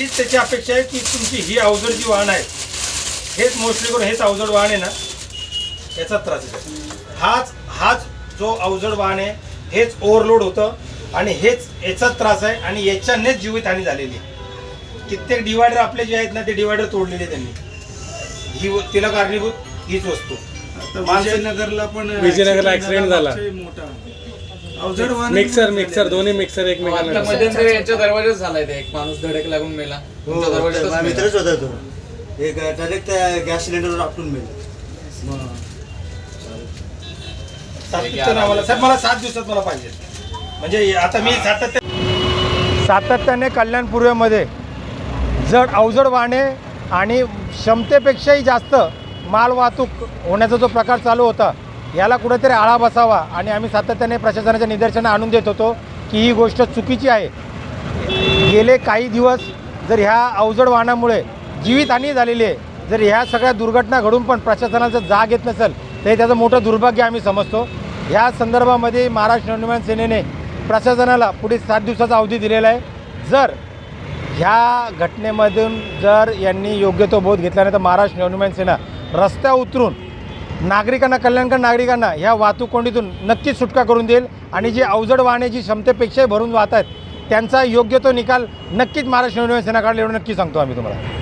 हीच त्याची अपेक्षा आहे की तुमची ही अवजड जी वाहन आहे हेच मोस्टली करून हेच अवजड वाहन आहे ना याचा त्रास आहे. हाच हाच जो अवजड वाहन आहे हेच ओव्हरलोड होतं आणि हेच याचाच त्रास आहे आणि याच्यानेच जीवितहानी झालेली आहे. कित्येक डिवायडर आपले जे आहेत ना ते डिवायडर तोडलेले त्यांनी. ही तिला कारणीभूत हीच वस्तू. माणसं- विजयनगरला पण विजयनगरला accident झाला. मोठा अवजड वाहन मिक्सर मिक्सर दोन्ही मिक्सर एकमेकांना आता मध्यंतरी यांच्या दरवाजाच झालाय ते एक माणूस धडक लागून मेला. हो तुमच्या माझा. मित्रच होता तो. एक डायरेक्ट गॅस सिलेंडरवर आपटून मेल. सातत्यानं आम्हाला साहेब मला सात दिवसात मला पाहिजे. म्हणजे आता मी सातत्य सातत्याने कल्याण पूर्वेमध्ये जड अवजड वाहने आणि क्षमतेपेक्षाही जास्त माल वाहतूक होण्याचा जो प्रकार चालू होता याला कुठेतरी आळा बसावा आणि आम्ही सातत्याने प्रशासनाच्या निदर्शनं आणून देत होतो की ही गोष्ट चुकीची आहे. गेले काही दिवस जर ह्या अवजड वाहनामुळे जीवितहानी झालेली आहे जर ह्या सगळ्या दुर्घटना घडून पण प्रशासनाचं जाग येत नसेल तर त्याचं मोठं दुर्भाग्य आम्ही समजतो. ह्या संदर्भामध्ये महाराष्ट्र नवनिर्माण सेनेने प्रशासनाला पुढे सात दिवसाचा अवधी दिलेला आहे. जर ह्या घटनेमधून जर यांनी योग्य तो बोध घेतला नाही तर महाराष्ट्र नवनिर्माण सेना रस्त्या उतरून नागरिकांना कल्याणकर नागरिकांना ह्या वाहतूक कोंडीतून नक्कीच सुटका करून देईल आणि जे अवजड वाहने जी क्षमतेपेक्षाही भरून वाहत आहेत त्यांचा योग्य तो निकाल नक्कीच महाराष्ट्र युनिव्हर्सिटीनं काढला एवढं नक्की सांगतो आम्ही तुम्हाला.